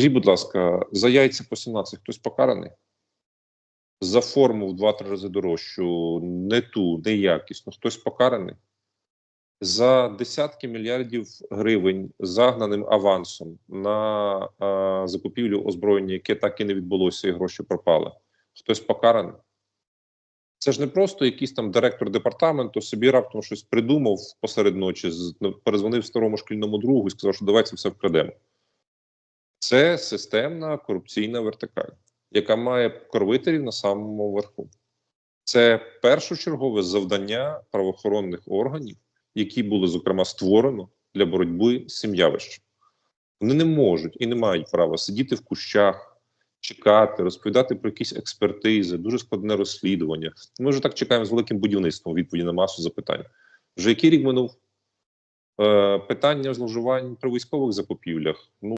Скажіть, будь ласка, за яйця по 17 хтось покараний? За форму в 2-3 рази дорожчу, не ту, неякісну, хтось покараний? За десятки мільярдів гривень загнаним авансом на е, закупівлю озброєння, яке так і не відбулося, і гроші пропали. Хтось покараний? Це ж не просто якийсь там директор департаменту собі раптом щось придумав посеред ночі, ну, перезвонив старому шкільному другу і сказав, що давайте все вкрадемо. Це системна корупційна вертикаль, яка має кровителів на самому верху. Це першочергове завдання правоохоронних органів, які були зокрема створено для боротьби з цим явищем. Вони не можуть і не мають права сидіти в кущах, чекати, розповідати про якісь експертизи, дуже складне розслідування. Ми вже так чекаємо з великим будівництвом відповіді на масу запитань. Вже який рік минув? Е, питання зловживань при військових закупівлях. Ну